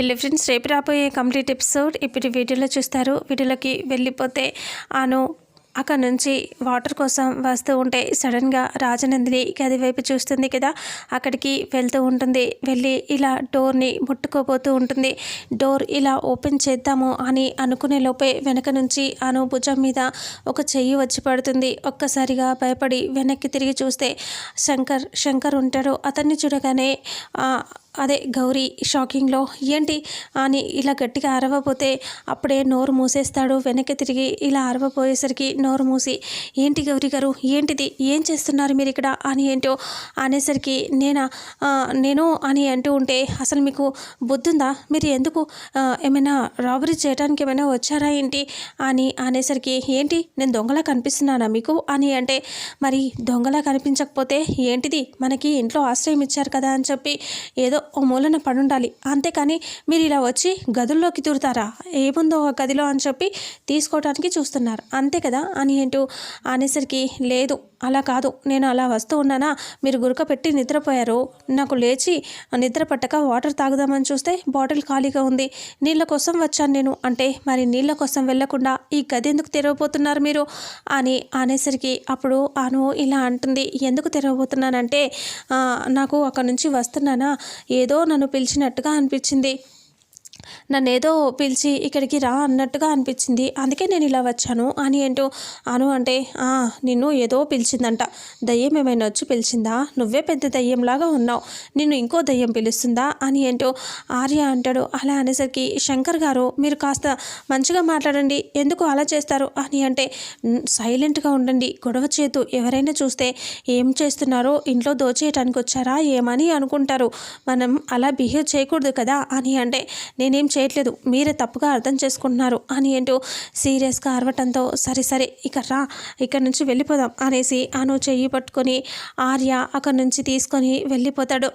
Hello friends రేపు రాబోయే complete episode ఇప్పుడు వీడియోలో చూస్తారు. వీడియోలోకి వెళ్ళిపోతే ఆను అక్కడ నుంచి వాటర్ కోసం వస్తూ ఉంటే సడన్గా రాజనందిని గది వైపు చూస్తుంది కదా. అక్కడికి వెళ్తూ ఉంటుంది. వెళ్ళి ఇలా డోర్ని ముట్టుకోబోతూ ఉంటుంది. డోర్ ఇలా ఓపెన్ చేద్దాము అని అనుకునే లోపే వెనక నుంచి అను భుజం మీద ఒక చెయ్యి వచ్చి పడుతుంది. ఒక్కసారిగా భయపడి వెనక్కి తిరిగి చూస్తే శంకర్ శంకర్ ఉంటాడు. అతన్ని చూడగానే అదే గౌరీ షాకింగ్లో ఏంటి అని ఇలా గట్టిగా అరవపోతే అప్పుడే నోరు మూసేస్తాడు వెనక్కి తిరిగి ఇలా అరవపోయేసరికి నోరు మూసి ఏంటి గౌరీ గారు ఏంటిది ఏం చేస్తున్నారు మీరు ఇక్కడ అని ఏంటో అనేసరికి నేనా నేను అని అంటూ ఉంటే అసలు మీకు బుద్ధుందా మీరు ఎందుకు ఏమైనా రాబరీ చేయడానికి ఏమైనా వచ్చారా ఏంటి? అని అనేసరికి ఏంటి నేను దొంగలా కనిపిస్తున్నానా మీకు? అని అంటే మరి దొంగలా కనిపించకపోతే ఏంటిది మనకి ఇంట్లో ఆశ్రయం ఇచ్చారు కదా అని చెప్పి ఏదో ఓ మూలన పడుండాలి. అంతేకాని మీరు ఇలా వచ్చి గదుల్లోకి దూరుతారా ఏముందో ఒక గదిలో అని చెప్పి తీసుకోవడానికి చూస్తున్నారు. అంతే కదా? అని ఏంటో అనేసరికి లేదు. అలా కాదు. నేను అలా వస్తూ ఉన్నానా? మీరు గురక పెట్టి నిద్రపోయారు. నాకు లేచి నిద్ర పట్టక వాటర్ తాగుదామని చూస్తే బాటిల్ ఖాళీగా ఉంది. నీళ్ళ కోసం వచ్చాను నేను. అంటే మరి నీళ్ళ కోసం వెళ్ళకుండా ఈ గది ఎందుకు తెరవబోతున్నారు మీరు? అని అనేసరికి అప్పుడు అను ఇలా అంటుంది. ఎందుకు తెరవబోతున్నానంటే నాకు అక్కడ నుంచి వస్తున్నానా? ఏదో నన్ను పిలిచినట్టుగా అనిపించింది. నన్ను ఏదో పిలిచి ఇక్కడికి రా అన్నట్టుగా అనిపించింది. అందుకే నేను ఇలా వచ్చాను. అని ఏంటో అను అంటే "ఆ, నిన్ను ఏదో పిలిచిందంట. దయ్యం ఏమైనా వచ్చి పిలిచిందా? నువ్వే పెద్ద దయ్యంలాగా ఉన్నావు. నిన్ను ఇంకో దయ్యం పిలుస్తుందా? అని ఏంటో ఆర్య అంటాడు. అలా అనేసరికి శంకర్ గారు మీరు కాస్త మంచిగా మాట్లాడండి. ఎందుకు అలా చేస్తారు? అని అంటే సైలెంట్గా ఉండండి. గొడవ చేతు. ఎవరైనా చూస్తే ఏం చేస్తున్నారో ఇంట్లో దోచేయటానికి వచ్చారా? ఏమని అనుకుంటారు? మనం అలా బిహేవ్ చేయకూడదు కదా? అని అంటే నేను చేయట్లేదు మీరే తప్పుగా అర్థం చేసుకుంటున్నారు అని ఏంటో సీరియస్గా అరవటంతో సరే సరే ఇక రా ఇక్కడ నుంచి వెళ్ళిపోదాం అనేసి అను చెయ్యి పట్టుకొని ఆర్య అక్కడి నుంచి తీసుకొని వెళ్ళిపోతాడు.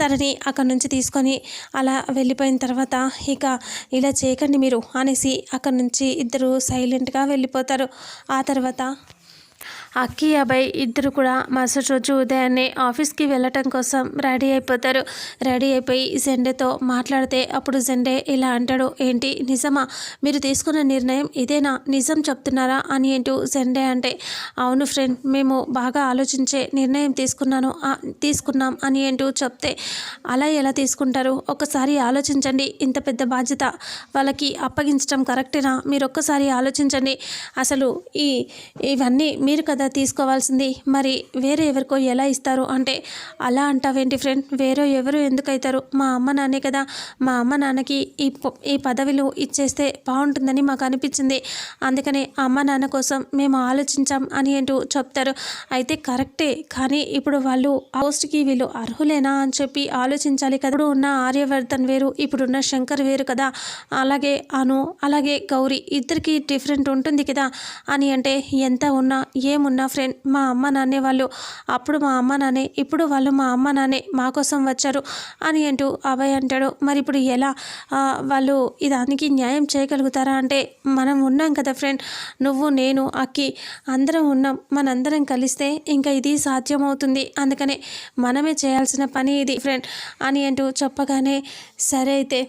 తనని అక్కడి నుంచి తీసుకొని అలా వెళ్ళిపోయిన తర్వాత ఇక ఇలా చేయకండి మీరు అనేసి అక్కడి నుంచి ఇద్దరు సైలెంట్గా వెళ్ళిపోతారు. ఆ తర్వాత అక్కి అభయ్ ఇద్దరు కూడా మరుసటి రోజు ఉదయాన్నే ఆఫీస్కి వెళ్ళటం కోసం రెడీ అయిపోతారు. రెడీ అయిపోయి జెండేతో మాట్లాడితే అప్పుడు జెండే ఇలా అంటాడు. ఏంటి నిజమా? మీరు తీసుకున్న నిర్ణయం ఇదేనా? నిజం చెప్తున్నారా? అని ఏంటూ జెండే అంటే అవును ఫ్రెండ్ మేము బాగా ఆలోచించే నిర్ణయం తీసుకున్నాను తీసుకున్నాం అని ఏంటూ చెప్తే అలా ఎలా తీసుకుంటారు? ఒక్కసారి ఆలోచించండి ఇంత పెద్ద బాధ్యత వాళ్ళకి అప్పగించడం కరెక్టేనా? మీరు ఒక్కసారి ఆలోచించండి. అసలు ఈ ఇవన్నీ మీరు కదా తీసుకోవాల్సింది. మరి వేరే ఎవరికో ఎలా ఇస్తారు? అంటే అలా అంటావేంటి ఫ్రెండ్? వేరే ఎవరు ఎందుకు అవుతారు మా అమ్మ నాన్నే కదా. మా అమ్మ నాన్నకి ఈ ఈ పదవిలు ఇచ్చేస్తే బాగుంటుందని మాకు అనిపించింది. అందుకనే అమ్మ నాన్న కోసం మేము ఆలోచించాం అని అంటూ చెప్తారు. అయితే కరెక్టే. కానీ ఇప్పుడు వాళ్ళు ఆ పోస్ట్కి వీళ్ళు అర్హులేనా అని చెప్పి ఆలోచించాలి కదా. ఇప్పుడు ఉన్న ఆర్యవర్ధన్ వేరు ఇప్పుడున్న శంకర్ వేరు కదా. అలాగే అను అలాగే గౌరీ ఇద్దరికి డిఫరెంట్ ఉంటుంది కదా అని అంటే ఎంత ఉన్నా ఏమున్నా ఫ్రెండ్ మా అమ్మ నాన్నే వాళ్ళు. అప్పుడు మా అమ్మ నాన్నే ఇప్పుడు వాళ్ళు మా అమ్మ నాన్నే మా కోసం వచ్చారు అని అంటూ అభయ్ అంటాడు. మరి ఇప్పుడు ఎలా? వాళ్ళు దానికి న్యాయం చేయగలుగుతారా అంటే మనం ఉన్నాం కదా ఫ్రెండ్ నువ్వు నేను అక్కి అందరం ఉన్నాం మనందరం కలిస్తే ఇంకా ఇది సాధ్యమవుతుంది. అందుకనే మనమే చేయాల్సిన పని ఇది ఫ్రెండ్ అని అంటూ చెప్పగానే సరే అయితే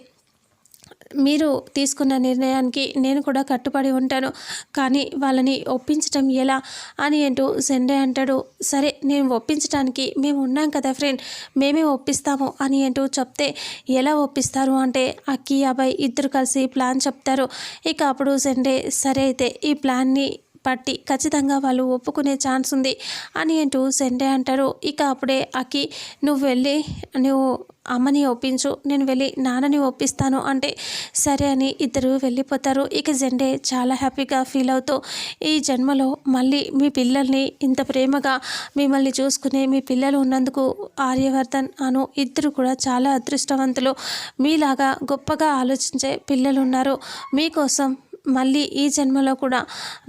మీరు తీసుకున్న నిర్ణయానికి నేను కూడా కట్టుబడి ఉంటాను. కానీ వాళ్ళని ఒప్పించటం ఎలా అని అంటూ సెండే అంటాడు. సరే నేను ఒప్పించడానికి మేము ఉన్నాం కదా ఫ్రెండ్ మేమే ఒప్పిస్తాము అని అంటూ చెప్తే ఎలా ఒప్పిస్తారు అంటే అక్కి అబ్బాయి ఇద్దరు కలిసి ప్లాన్ చెప్తారు. ఇక అప్పుడు సెండే సరే అయితే ఈ ప్లాన్ని పట్టి ఖచ్చితంగా వాళ్ళు ఒప్పుకునే ఛాన్స్ ఉంది అని అంటూ సెండే అంటారు. ఇక అప్పుడే అక్కి నువ్వు వెళ్ళి నువ్వు అమ్మని ఒప్పించు నేను వెళ్ళి నాన్నని ఒప్పిస్తాను అంటే సరే అని ఇద్దరు వెళ్ళిపోతారు. ఇక జెండే చాలా హ్యాపీగా ఫీల్ అవుతూ ఈ జన్మలో మళ్ళీ మీ పిల్లల్ని ఇంత ప్రేమగా మిమ్మల్ని చూసుకునే మీ పిల్లలు ఉన్నందుకు ఆర్యవర్ధన్ అను ఇద్దరు కూడా చాలా అదృష్టవంతులు. మీలాగా గొప్పగా ఆలోచించే పిల్లలు ఉన్నారు మీకోసం మళ్ళీ ఈ జన్మలో కూడా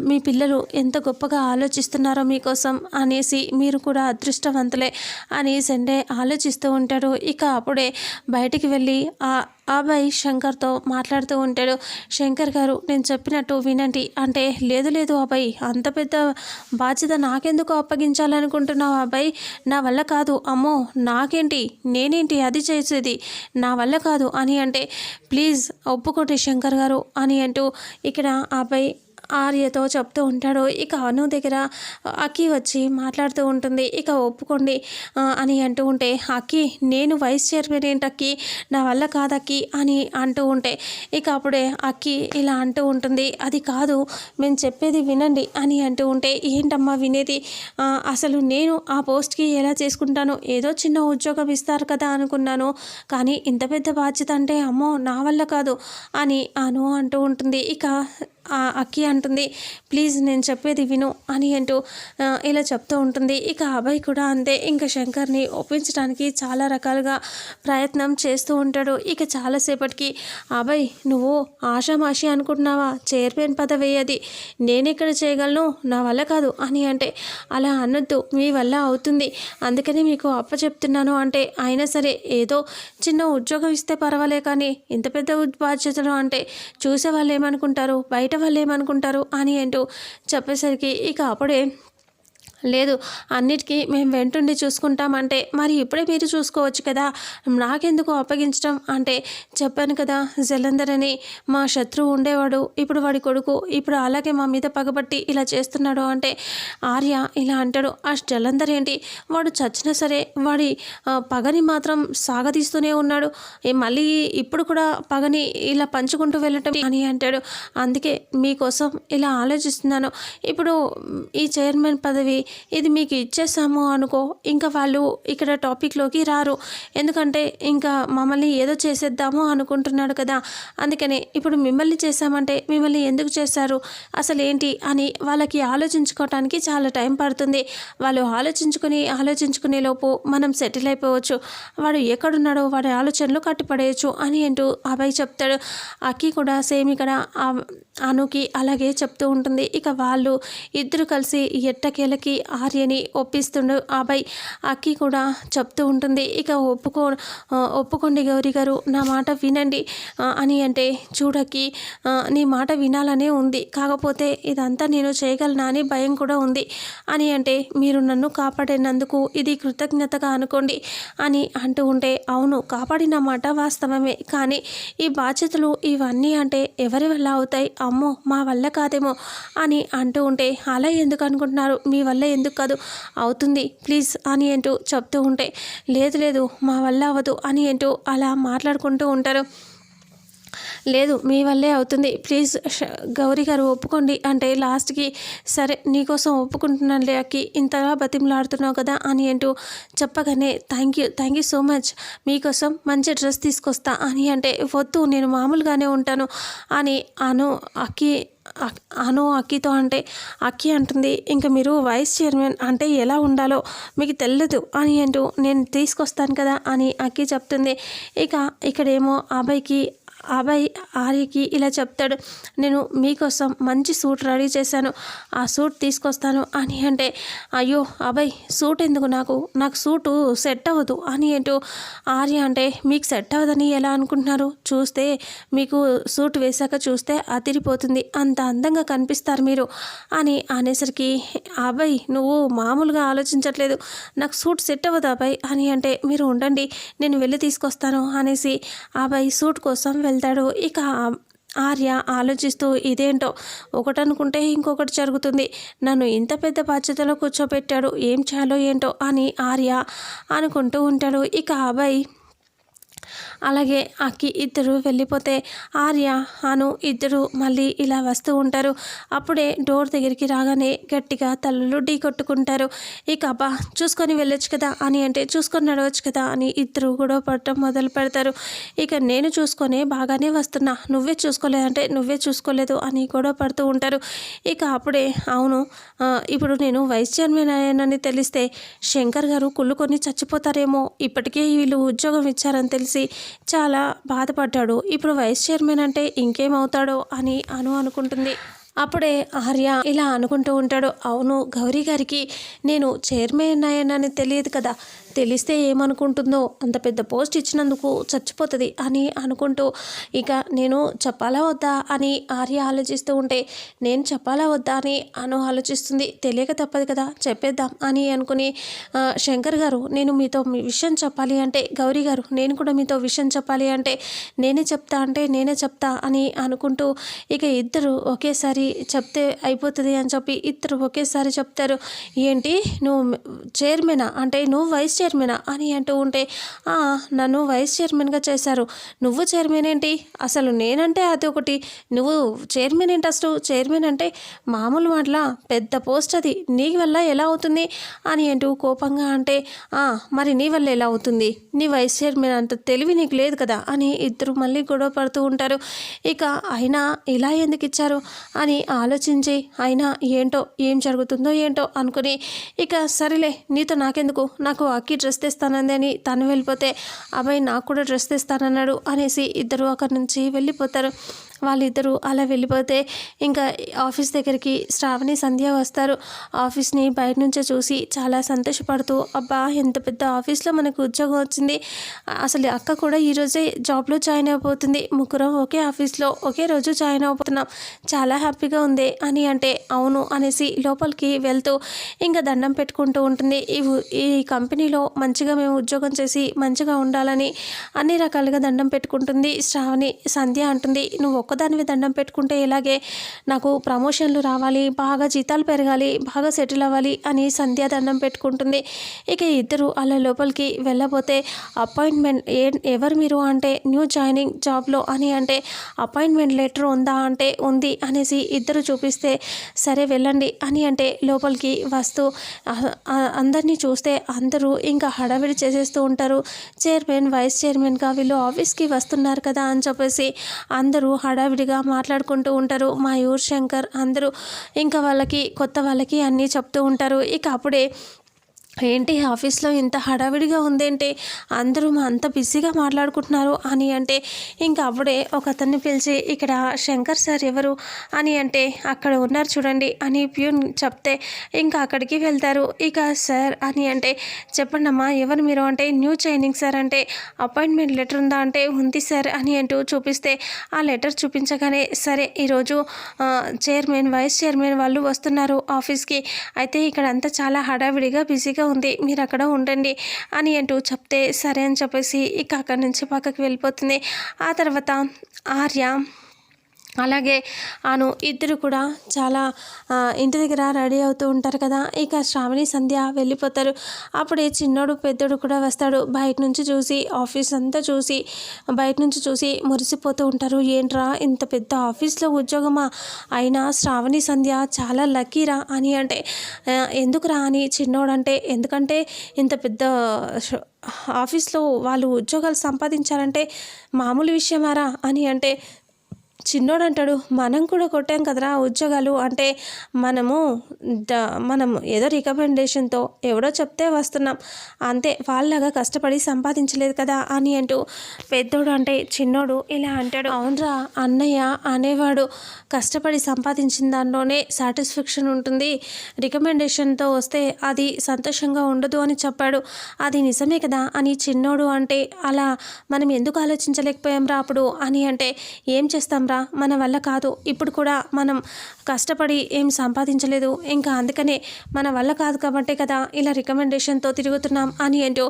మీ పిల్లలు ఎంత గొప్పగా ఆలోచిస్తున్నారో మీకోసం అనేసి మీరు కూడా అదృష్టవంతులే అని సండే ఆలోచిస్తూ ఉంటాడు ఇక అప్పుడే బయటికి వెళ్ళి ఆ అబ్బాయి శంకర్తో మాట్లాడుతూ ఉంటాడు. శంకర్ గారు నేను చెప్పినట్టు వినండి. అంటే లేదు లేదు అబ్బాయి. అంత పెద్ద బాధ్యత నాకెందుకు అప్పగించాలనుకుంటున్నావు అబ్బాయి? నా వల్ల కాదు. అమ్మో నాకేంటి? నేనేంటి? అది చేసేది నా వల్ల కాదు అని అంటే ప్లీజ్ ఒప్పుకోండి శంకర్ గారు అని అంటూ ఇక్కడ ఆ అబ్బాయి ఆర్యతో చెప్తూ ఉంటాడు. ఇక అను దగ్గర అక్కి వచ్చి మాట్లాడుతూ ఉంటుంది. ఇక ఒప్పుకోండి అని అంటూ ఉంటే అక్కి నేను వైస్ చైర్మన్ ఏంటక్కి నా వల్ల కాదు అక్కి అని అంటూ ఉంటే ఇక అప్పుడే అక్కి ఇలా అంటూ ఉంటుంది. అది కాదు మేము చెప్పేది వినండి అని అంటూ ఉంటే ఏంటమ్మా వినేది? అసలు నేను ఆ పోస్ట్కి ఎలా చేసుకుంటాను? ఏదో చిన్న ఉద్యోగం ఇస్తారు కదా అనుకున్నాను. కానీ ఇంత పెద్ద బాధ్యత అంటే అమ్మో నా వల్ల కాదు అని అను అంటూ ఉంటుంది. ఇక అక్కి అంటుంది ప్లీజ్ నేను చెప్పేది విను అని అంటూ ఇలా చెప్తూ ఉంటుంది. ఇక అభయ్ కూడా అంతే. ఇంకా శంకర్ని ఒప్పించడానికి చాలా రకాలుగా ప్రయత్నం చేస్తూ ఉంటాడు. ఇక చాలాసేపటికి అభయ్ నువ్వు ఆషామాషి అనుకుంటున్నావా? చైర్మన్ పదవి అది ఇక్కడ చేయగలను. నా వల్ల కాదు అని అంటే అలా అనొద్దు. మీ వల్ల అవుతుంది. అందుకని మీకు అప్ప చెప్తున్నాను అంటే అయినా సరే ఏదో చిన్న ఉద్యోగం ఇస్తే పర్వాలే కానీ ఇంత పెద్ద బాధ్యతలు అంటే చూసే వాళ్ళు ఏమనుకుంటారు? బయట వాళ్ళు ఏమనుకుంటారు అని అంటూ చెప్పేసరికి ఇక అప్పుడే లేదు అన్నిటికీ మేము వెంటుండి చూసుకుంటామంటే మరి ఇప్పుడే మీరు చూసుకోవచ్చు కదా నాకెందుకు అప్పగించడం అంటే చెప్పాను కదా జలంధర్ అని మా శత్రువు ఉండేవాడు ఇప్పుడు వాడి కొడుకు ఇప్పుడు అలాగే మా మీద పగబట్టి ఇలా చేస్తున్నాడు అంటే ఆర్య ఇలా అంటాడు ఆ జలంధర్ ఏంటి? వాడు చచ్చినా సరే వాడి పగని మాత్రం సాగదీస్తూనే ఉన్నాడు మళ్ళీ ఇప్పుడు కూడా పగని ఇలా పంచుకుంటూ వెళ్ళటం అని అంటాడు అందుకే మీకోసం ఇలా ఆలోచిస్తున్నాను ఇప్పుడు ఈ చైర్మన్ పదవి ఇది మీకు ఇచ్చేసాము అనుకో. ఇంకా వాళ్ళు ఇక్కడ టాపిక్లోకి రారు. ఎందుకంటే ఇంకా మమ్మల్ని ఏదో చేసేద్దాము అనుకుంటున్నాడు కదా. అందుకని ఇప్పుడు మిమ్మల్ని చేశామంటే మిమ్మల్ని ఎందుకు చేశారు? అసలు ఏంటి అని వాళ్ళకి ఆలోచించుకోవటానికి చాలా టైం పడుతుంది. వాళ్ళు ఆలోచించుకుని ఆలోచించుకునే లోపు మనం సెటిల్ అయిపోవచ్చు. వాడు ఎక్కడున్నాడో వాడి ఆలోచనలు కట్టుపడేయచ్చు అని అంటూ అబ్బాయి చెప్తాడు. అక్కి కూడా సేమ్ ఇక్కడ అనుకి అలాగే చెప్తూ ఉంటుంది. ఇక వాళ్ళు ఇద్దరు కలిసి ఎట్టకేలకి ఆర్యని ఒప్పిస్తుండు. అబ్బాయి అక్కి కూడా చెప్తూ ఉంటుంది. ఇక ఒప్పుకో ఒప్పుకోండి గౌరీ గారు నా మాట వినండి అని అంటే చూడకి నీ మాట వినాలనే ఉంది. కాకపోతే ఇదంతా నేను చేయగలనా అని భయం కూడా ఉంది. అని అంటే మీరు నన్ను కాపాడినందుకు ఇది కృతజ్ఞతగా అనుకోండి అని అంటూ ఉంటే అవును కాపాడిన మాట వాస్తవమే. కానీ ఈ బాధ్యతలు ఇవన్నీ అంటే ఎవరి వల్ల అవుతాయి? అమ్మో మా వల్ల కాదేమో అని అంటూ ఉంటే అలా ఎందుకు అనుకుంటున్నారు? మీ వల్ల ఎందుకు కాదు? అవుతుంది. ప్లీజ్ అని అంటూ చెప్తూ ఉంటే లేదు లేదు మా వల్ల అవ్వదు అని అంటూ అలా మాట్లాడుకుంటూ ఉంటారు. లేదు మీ వల్లే అవుతుంది. ప్లీజ్ గౌరీ గారు ఒప్పుకోండి. అంటే లాస్ట్కి సరే నీకోసం ఒప్పుకుంటున్నాను అక్కి. ఇంతగా బతిమలాడుతున్నావు కదా అని అంటూ చెప్పగానే thank you thank you so much. మీకోసం మంచి డ్రెస్ తీసుకొస్తా అని అంటే వద్దు నేను మామూలుగానే ఉంటాను అని అను అక్కి అక్- అను అక్కితో అంటే అక్కి అంటుంది ఇంకా మీరు వైస్ చైర్మన్ అంటే ఎలా ఉండాలో మీకు తెలియదు అని అంటూ నేను తీసుకొస్తాను కదా అని అక్కి చెప్తుంది. ఇక ఇక్కడేమో అబ్బాయికి అభయ్ ఆర్యకి ఇలా చెప్తాడు నేను మీకోసం మంచి సూట్ రెడీ చేశాను ఆ సూట్ తీసుకొస్తాను అని అంటే అయ్యో అబ్బాయి సూట్ ఎందుకు నాకు? నాకు సూటు సెట్ అవ్వదు అని అంటూ ఆర్య అంటే మీకు సెట్ అవ్వదని ఎలా అనుకుంటున్నారు? చూస్తే మీకు సూట్ వేశాక చూస్తే అదిరిపోతుంది అంత అందంగా కనిపిస్తారు మీరు అని అనేసరికి అభయ్ నువ్వు మామూలుగా ఆలోచించట్లేదు నాకు సూట్ సెట్ అవ్వదు అభయ్ అని అంటే మీరు ఉండండి నేను వెళ్ళి తీసుకొస్తాను అనేసి అభయ్ సూట్ కోసం వెళ్తాడు ఇక ఆర్య ఆలోచిస్తూ ఇదేంటో ఒకటనుకుంటే ఇంకొకటి జరుగుతుంది. నన్ను ఇంత పెద్ద బాధ్యతలో కూర్చోబెట్టాడు ఏం చేయాలో ఏంటో అని ఆర్య అనుకుంటూ ఉంటాడు. ఇక అబ్బాయి అలాగే అక్కి ఇద్దరు వెళ్ళిపోతే ఆర్య అను ఇద్దరు మళ్ళీ ఇలా వస్తూ ఉంటారు. అప్పుడే డోర్ దగ్గరికి రాగానే గట్టిగా తలలు ఢీ కొట్టుకుంటారు. ఇక అబ్బా చూసుకొని వెళ్ళొచ్చు కదా అని అంటే చూసుకొని నడవచ్చు కదా అని ఇద్దరు గొడవ పడటం మొదలు పెడతారు. ఇక నేను చూసుకొని బాగానే వస్తున్నా. నువ్వే చూసుకోలేదంటే నువ్వే చూసుకోలేదు అని గొడవ పడుతూ ఉంటారు. ఇక అప్పుడే అవును ఇప్పుడు నేను వైస్ చైర్మన్ తెలిస్తే శంకర్ గారు కుళ్ళుకొని చచ్చిపోతారేమో. ఇప్పటికే వీళ్ళు ఉద్యోగం ఇచ్చారని తెలిసి చాలా బాధపడ్డాడు. ఇప్పుడు వైస్ చైర్మన్ అంటే ఇంకేమవుతాడో అని అను అనుకుంటుంది. అప్పుడే ఆర్య ఇలా అనుకుంటూ ఉంటాడు. అవును గౌరీ గారికి నేను చైర్మన్ అయ్యానని తెలియదు కదా. తెలిస్తే ఏమనుకుంటుందో అంత పెద్ద పోస్ట్ ఇచ్చినందుకు చచ్చిపోతుంది అని అనుకుంటూ ఇక నేను చెప్పాలా వద్దా అని ఆర్య ఆలోచిస్తూ ఉంటే నేను చెప్పాలా వద్దా అని అను ఆలోచిస్తుంది. తెలియక తప్పదు కదా చెప్పేద్దాం అని అనుకుని శంకర్ గారు నేను మీతో మీ విషయం చెప్పాలి అంటే గౌరీ గారు నేను కూడా మీతో విషయం చెప్పాలి అంటే నేనే చెప్తా అంటే నేనే చెప్తా అని అనుకుంటూ ఇక ఇద్దరు ఒకేసారి చెప్తే అయిపోతుంది అని చెప్పి ఇద్దరు ఒకేసారి చెప్తారు. ఏంటి? నువ్వు చైర్మనా? అంటే నువ్వు వైస్ చైర్మనా అని అంటూ ఉంటే "ఆ, నన్ను వైస్ చైర్మన్గా చేశారు. నువ్వు చైర్మన్ ఏంటి? అసలు నేనంటే అది ఒకటి. నువ్వు చైర్మన్ ఏంటి అసలు? చైర్మన్ అంటే మామూలు మాటల పెద్ద పోస్ట్ అది. నీ వల్ల ఎలా అవుతుంది? అని అంటూ కోపంగా అంటే మరి నీ వల్ల ఎలా అవుతుంది? నీ వైస్ చైర్మన్ అంత తెలివి నీకు లేదు కదా? అని ఇద్దరు మళ్ళీ గొడవ పడుతూ ఉంటారు. ఇక అయినా ఇలా ఎందుకు ఇచ్చారు? అని ఆలోచించి అయినా ఏంటో? ఏం జరుగుతుందో ఏంటో? అనుకుని ఇక సరేలే నీతో నాకెందుకు? నాకు అక్కి డ్రెస్ తెస్తానంది అని తను వెళ్ళిపోతే అబ్బాయి నాకు కూడా డ్రెస్ తెస్తానన్నాడు అనేసి ఇద్దరు అక్కడి నుంచి వెళ్ళిపోతారు. వాళ్ళిద్దరూ అలా వెళ్ళిపోతే ఇంకా ఆఫీస్ దగ్గరికి శ్రావణి సంధ్య వస్తారు. ఆఫీస్ని బయట నుంచే చూసి చాలా సంతోషపడుతూ అబ్బా ఎంత పెద్ద ఆఫీస్లో మనకు ఉద్యోగం వచ్చింది. అసలు అక్క కూడా ఈరోజే జాబ్లో జాయిన్ అయిపోతుంది. ముగ్గురం ఒకే ఆఫీస్లో ఒకే రోజు జాయిన్ అయిపోతున్నాం. చాలా హ్యాపీగా ఉంది అని అంటే అవును అనేసి లోపలికి వెళ్తూ ఇంకా దండం పెట్టుకుంటూ ఉంటుంది. ఈ కంపెనీలో మంచిగా మేము ఉద్యోగం చేసి మంచిగా ఉండాలని అన్ని రకాలుగా దండం పెట్టుకుంటుంది. శ్రావణి సంధ్య అంటుంది నువ్వు ఒక్కదానివి దండం పెట్టుకుంటే ఇలాగే నాకు ప్రమోషన్లు రావాలి బాగా జీతాలు పెరగాలి బాగా సెటిల్ అవ్వాలి అని సంధ్య దండం పెట్టుకుంటుంది. ఇక ఇద్దరు అలా లోపలికి వెళ్ళబోతే అపాయింట్మెంట్ ఏ ఎవరు మీరు అంటే? న్యూ జాయినింగ్ జాబ్లో అని అంటే అపాయింట్మెంట్ లెటర్ ఉందా అంటే ఉంది అనేసి ఇద్దరు చూపిస్తే సరే వెళ్ళండి అని అంటే లోపలికి వస్తూ అందరినీ చూస్తే అందరూ ఇంకా హడావిడి చేసేస్తూ ఉంటారు. చైర్మన్ వైస్ చైర్మన్గా వీళ్ళు ఆఫీస్కి వస్తున్నారు కదా అని చెప్పేసి అందరూ హడావిడిగా మాట్లాడుకుంటూ ఉంటారు. మా యూర్ శంకర్ అందరూ ఇంకా వాళ్ళకి కొత్త వాళ్ళకి అన్నీ చెప్తూ ఉంటారు. ఇక అప్పుడే ఏంటి ఆఫీస్లో ఇంత హడావిడిగా ఉందేంటి? అందరూ మా అంత బిజీగా మాట్లాడుకుంటున్నారు అని అంటే ఇంకా అప్పుడే ఒక అతన్ని పిలిచి ఇక్కడ శంకర్ సార్ ఎవరు అని అంటే అక్కడ ఉన్నారు చూడండి అని ప్యూన్ చెప్తే ఇంకా అక్కడికి వెళ్తారు. ఇక సార్ అని అంటే చెప్పండి అమ్మా ఎవరు మీరు? అంటే న్యూ చైనింగ్ సార్ అంటే అపాయింట్మెంట్ లెటర్ ఉందా అంటే ఉంది సార్ అని అంటూ చూపిస్తే ఆ లెటర్ చూపించగానే సరే ఈరోజు చైర్మన్ వైస్ చైర్మన్ వాళ్ళు వస్తున్నారు ఆఫీస్కి. అయితే ఇక్కడ అంతా చాలా హడావిడిగా బిజీగా ఉంది. మీరు అక్కడ ఉండండి అని అంటూ చెప్తే సరే అని చెప్పేసి ఇక అక్కడి నుంచి పక్కకి వెళ్ళిపోతుంది. ఆ తర్వాత ఆర్య అలాగే అను ఇద్దరు కూడా చాలా ఇంటి దగ్గర రెడీ అవుతూ ఉంటారు కదా. ఇక శ్రావణి సంధ్య వెళ్ళిపోతారు. అప్పుడే చిన్నోడు పెద్దోడు కూడా వస్తాడు. బయట నుంచి చూసి ఆఫీస్ అంతా చూసి బయట నుంచి చూసి మురిసిపోతూ ఉంటారు. ఏంట్రా ఇంత పెద్ద ఆఫీస్లో ఉద్యోగమా? అయినా శ్రావణి సంధ్య చాలా లక్కీరా అని అంటే ఎందుకురా అని చిన్నోడు అంటే ఎందుకంటే ఇంత పెద్ద ఆఫీస్లో వాళ్ళు ఉద్యోగాలు సంపాదించాలంటే మామూలు విషయమారా అని అంటే చిన్నోడు అంటాడు మనం కూడా కొట్టాం కదరా ఉద్యోగాలు. అంటే మనము మనం ఏదో రికమెండేషన్తో ఎవడో చెప్తే వస్తున్నాం. అంతే వాళ్ళలాగా కష్టపడి సంపాదించలేదు కదా అని అంటూ పెద్దోడు అంటే చిన్నోడు ఇలా అంటాడు. అవునరా అన్నయ్య అనేవాడు కష్టపడి సంపాదించిన దానిలోనే సాటిస్ఫాక్షన్ ఉంటుంది. రికమెండేషన్తో వస్తే అది సంతోషంగా ఉండదు అని చెప్పాడు. అది నిజమే కదా అని చిన్నోడు అంటే అలా మనం ఎందుకు ఆలోచించలేకపోయాం రా అప్పుడు? అని అంటే ఏం చేస్తాం? రా మన వల్ల కాదు. ఇప్పుడు కూడా మనం కష్టపడి ఏం సంపాదించలేదు. ఇంకా అందుకనే మన వల్ల కాదు కాబట్టే కదా ఇలా రికమెండేషన్తో తిరుగుతున్నాం అని ఏంటో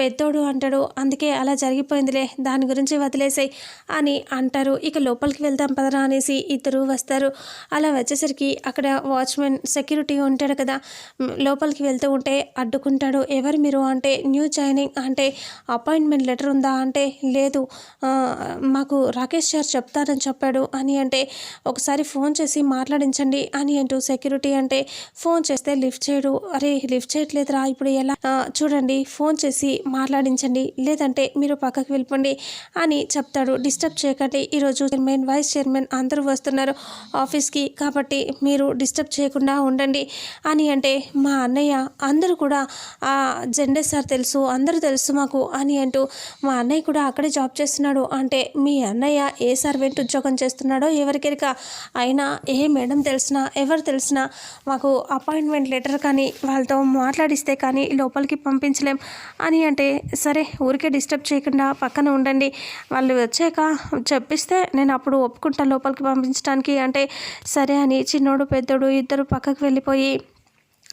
పెద్దోడు అంటాడు. అందుకే అలా జరిగిపోయిందిలే దాని గురించి వదిలేసాయి అని అంటారు. ఇక లోపలికి వెళ్దాం పదరా అనేసి ఇద్దరు వస్తారు. అలా వచ్చేసరికి అక్కడ వాచ్మెన్ సెక్యూరిటీ ఉంటాడు కదా లోపలికి వెళ్తూ ఉంటే అడ్డుకుంటాడు. ఎవరు మీరు అంటే న్యూ జాయినింగ్ అంటే అపాయింట్మెంట్ లెటర్ ఉందా అంటే లేదు. మాకు రాకేష్ సార్ చెప్తారని చెప్పాడు అని అంటే ఒకసారి ఫోన్ చేసి మాట్లాడించండి అని అంటూ సెక్యూరిటీ అంటే ఫోన్ చేస్తే లిఫ్ట్ చేయడు. అరే లిఫ్ట్ చేయట్లేదురా ఇప్పుడు ఎలా? చూడండి ఫోన్ చేసి మాట్లాడించండి. లేదంటే మీరు పక్కకి వెళ్ళిపోండి అని చెప్తాడు. డిస్టర్బ్ చేయకండి. ఈరోజు చైర్మన్ వైస్ చైర్మన్ అందరూ వస్తున్నారు ఆఫీస్కి కాబట్టి మీరు డిస్టర్బ్ చేయకుండా ఉండండి అని అంటే మా అన్నయ్య అందరూ కూడా ఆ జెండే సార్ తెలుసు అందరూ తెలుసు మాకు అని అంటూ మా అన్నయ్య కూడా అక్కడే జాబ్ చేస్తున్నాడు. అంటే మీ అన్నయ్య ఏ సర్వెంట్ ఉద్యోగం చేస్తున్నాడో ఎవరికెరిక? అయినా ఏ మేడం తెలిసినా ఎవరు తెలిసినా మాకు అపాయింట్మెంట్ లెటర్ కానీ వాళ్ళతో మాట్లాడిస్తే కానీ లోపలికి పంపించలేం. అని అంటే సరే ఊరికే డిస్టర్బ్ చేయకుండా పక్కన ఉండండి. వాళ్ళు వచ్చాక చెప్పిస్తే నేను అప్పుడు ఒప్పుకుంటా లోపలికి పంపించడానికి అంటే సరే అని చిన్నోడు పెద్దోడు ఇద్దరు పక్కకు వెళ్ళిపోయి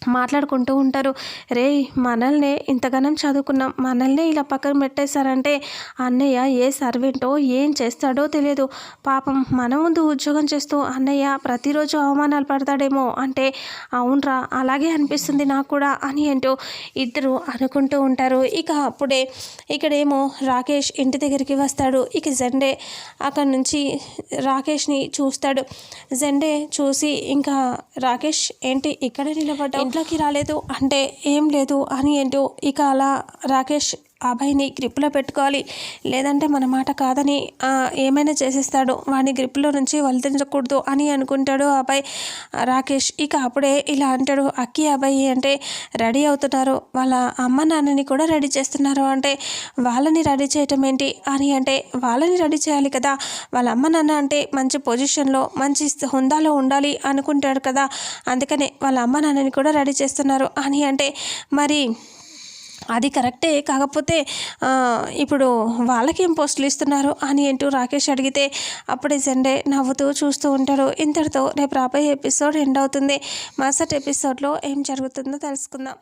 మాట్లాడుకుంటూ ఉంటారు. రే మనల్నే ఇంతగానం చదువుకున్నాం. మనల్ని ఇలా పక్కన పెట్టేశారంటే అన్నయ్య ఏ సర్వెంటో ఏం చేస్తాడో తెలియదు. పాపం మన ముందు ఉద్యోగం చేస్తూ అన్నయ్య ప్రతిరోజు అవమానాలు పడతాడేమో అంటే అవునరా అలాగే అనిపిస్తుంది నాకు కూడా అని ఏంటో ఇద్దరు అనుకుంటూ ఉంటారు. ఇక అప్పుడే ఇక్కడేమో రాకేష్ ఇంటి దగ్గరికి వస్తాడు. ఇక జెండే అక్కడ నుంచి రాకేష్ని చూస్తాడు. జెండే చూసి ఇంకా రాకేష్ ఏంటి ఇక్కడ నిలబడ్డా ఇంట్లోకి రాలేదు అంటే ఏం లేదు అని ఏంటో ఇక అలా రాకేష్ అభయ్ని గ్రిప్లో పెట్టుకోవాలి. లేదంటే మన మాట కాదని ఏమైనా చేసేస్తాడు. వాడిని గ్రిప్లో నుంచి వదిలించకూడదు అని అనుకుంటాడు అబ్బాయి. రాకేష్ ఇక అప్పుడే ఇలా అంటాడు. అక్కి అబ్బాయి అంటే రెడీ అవుతున్నారు. వాళ్ళ అమ్మ నాన్నని కూడా రెడీ చేస్తున్నారు అంటే వాళ్ళని రెడీ చేయటం ఏంటి అని అంటే వాళ్ళని రెడీ చేయాలి కదా. వాళ్ళ అమ్మ నాన్న అంటే మంచి పొజిషన్లో మంచి హుందాలో ఉండాలి అనుకుంటాడు కదా. అందుకనే వాళ్ళ అమ్మ నాన్నని కూడా రెడీ చేస్తున్నారు అని అంటే మరి అది కరెక్టే. కాకపోతే ఇప్పుడు వాళ్ళకేం పోస్టులు ఇస్తున్నారు అని అంటూ రాకేష్ అడిగితే అప్పుడే జెండే నవ్వుతూ చూస్తూ ఉంటారు. ఇంతటితో రేపు రాబోయే ఎపిసోడ్ ఎండ్ అవుతుంది. మరుసటి ఎపిసోడ్లో ఏం జరుగుతుందో తెలుసుకుందాం.